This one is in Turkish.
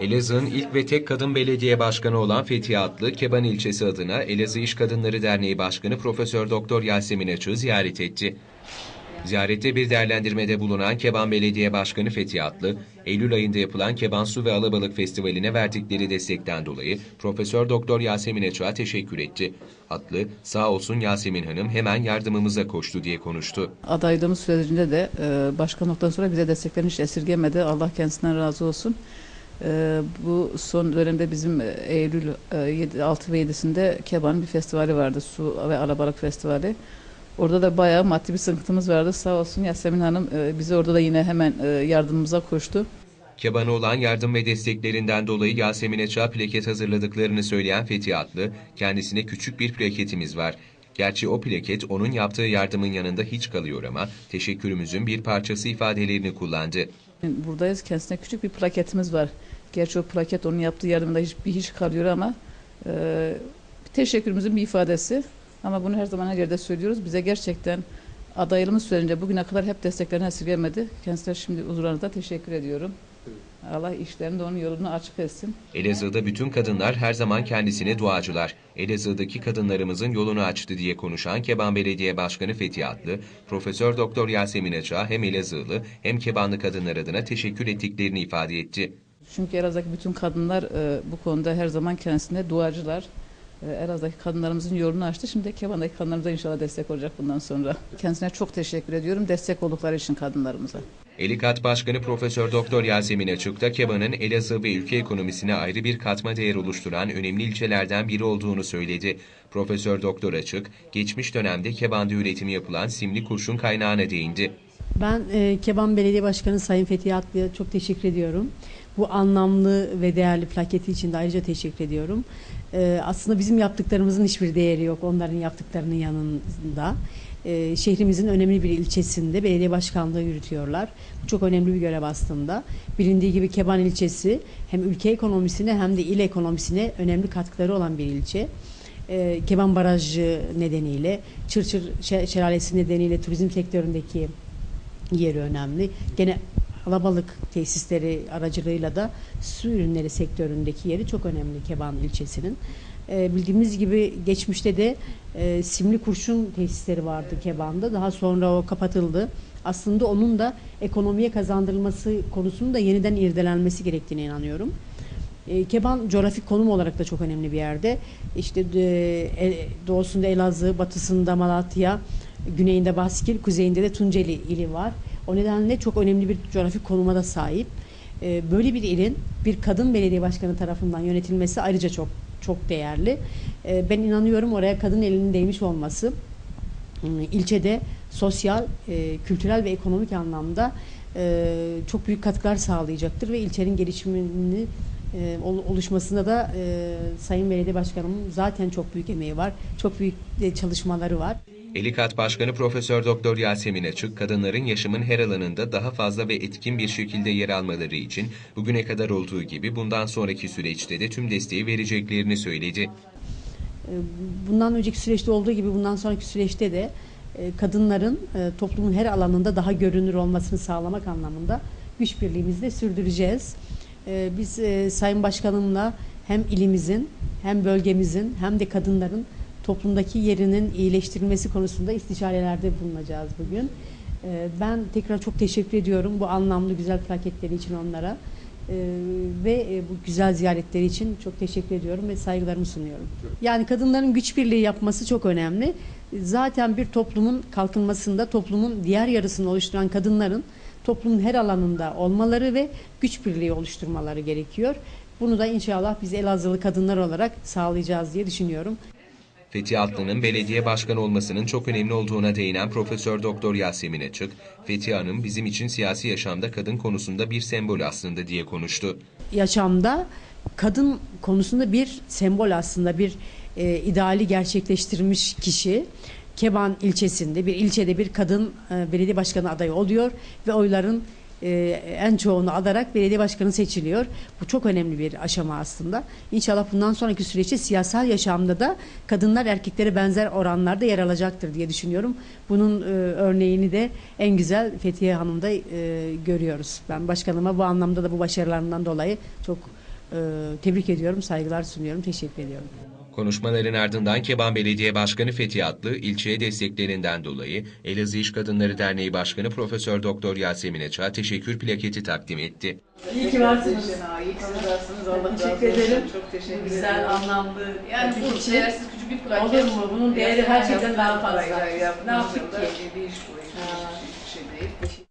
Elazığ'ın ilk ve tek kadın belediye başkanı olan Fethiye Atlı, Keban ilçesi adına Elazığ İş Kadınları Derneği Başkanı Profesör Doktor Yasemin Açık'ı ziyaret etti. Ziyarette bir değerlendirmede bulunan Keban Belediye Başkanı Fethi Atlı, Eylül ayında yapılan Keban Su ve Alabalık Festivali'ne verdikleri destekten dolayı Profesör Doktor Yasemin Açık'a teşekkür etti. Atlı, sağ olsun Yasemin Hanım hemen yardımımıza koştu diye konuştu. Adaylığımız sürecinde de e, başkan noktadan sonra bize desteklerini hiç esirgemedi. Allah kendisinden razı olsun. E, bu son dönemde bizim e, Eylül e, 7, 6 ve 7'sinde Keban'ın bir festivali vardı. Su ve Alabalık Festivali. Orada da bayağı maddi bir sıkıntımız vardı. Sağ olsun Yasemin Hanım e, bize orada da yine hemen e, yardımımıza koştu. Keban'a olan yardım ve desteklerinden dolayı Yasemin Açık'a plaket hazırladıklarını söyleyen Fethi Atlı, kendisine küçük bir plaketimiz var. Gerçi o plaket onun yaptığı yardımın yanında hiç kalıyor ama teşekkürümüzün bir parçası ifadelerini kullandı. Buradayız. Kendisine küçük bir plaketimiz var. Gerçi o plaket onun yaptığı yardımda hiç, bir hiç kalıyor ama e, teşekkürümüzün bir ifadesi. Ama bunu her zaman her yerde söylüyoruz. Bize gerçekten adaylığımız sürecince bugüne kadar hep desteklerini esirgemedi. Kendisine şimdi huzurlarınızda teşekkür ediyorum. Allah işlerini de onun yolunu açık etsin. Elazığ'da bütün kadınlar her zaman kendisine duacılar. Elazığ'daki kadınlarımızın yolunu açtı diye konuşan Keban Belediye Başkanı Fethi Atlı, Profesör Doktor Yasemin Açık'a hem Elazığlı hem Kebanlı kadınlar adına teşekkür ettiklerini ifade etti. Çünkü Elazığ'daki bütün kadınlar e, bu konuda her zaman kendisine duacılar. E, Elazığ'daki kadınlarımızın yolunu açtı. Şimdi de Keban'daki kadınlarımıza inşallah destek olacak bundan sonra. Kendisine çok teşekkür ediyorum. Destek oldukları için kadınlarımıza. Elikat Başkanı Profesör Doktor Yasemin Açık da Keban'ın Elazığ ve ülke ekonomisine ayrı bir katma değer oluşturan önemli ilçelerden biri olduğunu söyledi. Profesör Doktor Açık, geçmiş dönemde Keban'da üretimi yapılan simli kurşun kaynağına değindi. Ben e, Keban Belediye Başkanı Sayın Fethi Atlı'ya çok teşekkür ediyorum. Bu anlamlı ve değerli plaketi için de ayrıca teşekkür ediyorum. E, aslında bizim yaptıklarımızın hiçbir değeri yok onların yaptıklarının yanında. E, şehrimizin önemli bir ilçesinde belediye başkanlığı yürütüyorlar. Bu çok önemli bir görev aslında. Bilindiği gibi Keban ilçesi hem ülke ekonomisine hem de il ekonomisine önemli katkıları olan bir ilçe. E, Keban Barajı nedeniyle, Çırçır Şe- Şelalesi nedeniyle turizm sektöründeki yeri önemli. Gene alabalık tesisleri aracılığıyla da su ürünleri sektöründeki yeri çok önemli Keban ilçesinin. Ee, bildiğimiz gibi geçmişte de e, simli kurşun tesisleri vardı Keban'da. Daha sonra o kapatıldı. Aslında onun da ekonomiye kazandırılması konusunda yeniden irdelenmesi gerektiğine inanıyorum. E, Keban coğrafik konum olarak da çok önemli bir yerde. İşte e, e, doğusunda Elazığ, batısında Malatya, güneyinde Baskil, kuzeyinde de Tunceli ili var. O nedenle çok önemli bir coğrafik konuma da sahip. E, böyle bir ilin bir kadın belediye başkanı tarafından yönetilmesi ayrıca çok çok değerli. E, ben inanıyorum oraya kadın elinin değmiş olması e, ilçede sosyal, e, kültürel ve ekonomik anlamda e, çok büyük katkılar sağlayacaktır ve ilçenin gelişimini e, ol- oluşmasında da Sayın Belediye Başkanımın zaten çok büyük emeği var. Çok büyük çalışmaları var. Elikat Başkanı Profesör Doktor Yasemin Açık, kadınların yaşamın her alanında daha fazla ve etkin bir şekilde yer almaları için bugüne kadar olduğu gibi bundan sonraki süreçte de tüm desteği vereceklerini söyledi. E, Bundan önceki süreçte olduğu gibi bundan sonraki süreçte de e, kadınların e, toplumun her alanında daha görünür olmasını sağlamak anlamında güç birliğimizi de sürdüreceğiz. E, Biz e, Sayın Başkanımla hem ilimizin hem bölgemizin hem de kadınların toplumdaki yerinin iyileştirilmesi konusunda istişarelerde bulunacağız bugün. E, Ben tekrar çok teşekkür ediyorum bu anlamlı güzel plaketleri için onlara. E, ve e, bu güzel ziyaretleri için çok teşekkür ediyorum ve saygılarımı sunuyorum. Yani kadınların güç birliği yapması çok önemli. Zaten bir toplumun kalkınmasında toplumun diğer yarısını oluşturan kadınların toplumun her alanında olmaları ve güç birliği oluşturmaları gerekiyor. Bunu da inşallah biz Elazığlı kadınlar olarak sağlayacağız diye düşünüyorum. Fethi Atlı'nın belediye başkanı olmasının çok önemli olduğuna değinen Profesör Doktor Yasemin Açık, Fethi Hanım bizim için siyasi yaşamda kadın konusunda bir sembol aslında diye konuştu. yaşamda kadın konusunda bir sembol aslında bir e, ideali gerçekleştirmiş kişi. Keban ilçesinde bir ilçede bir kadın e, belediye başkanı adayı oluyor ve oyların e, en çoğunu alarak belediye başkanı seçiliyor. Bu çok önemli bir aşama aslında. İnşallah bundan sonraki süreçte siyasal yaşamda da kadınlar erkeklere benzer oranlarda yer alacaktır diye düşünüyorum. Bunun e, örneğini de en güzel Fethiye Hanım'da e, görüyoruz. Ben başkanıma bu anlamda da bu başarılarından dolayı çok tebrik ediyorum, saygılar sunuyorum, teşekkür ediyorum. Konuşmaların ardından Keban Belediye Başkanı Fethi Atlı, ilçeye desteklerinden dolayı Elazığ İş Kadınları Derneği Başkanı Profesör Doktor Yasemin Eç'a teşekkür plaketi takdim etti. İyi ki varsınız. İyi ki varsınız. Allah razı Teşekkür olsun. ederim. Çok teşekkür Güzel, ederim. anlamlı. Yani bu için. değersiz küçük bir plaket. Olur mu? Bunun değeri Gerçekten her şeyden daha fazla. Ne yaptık ki? Bir iş bu. Hiçbir şey değil.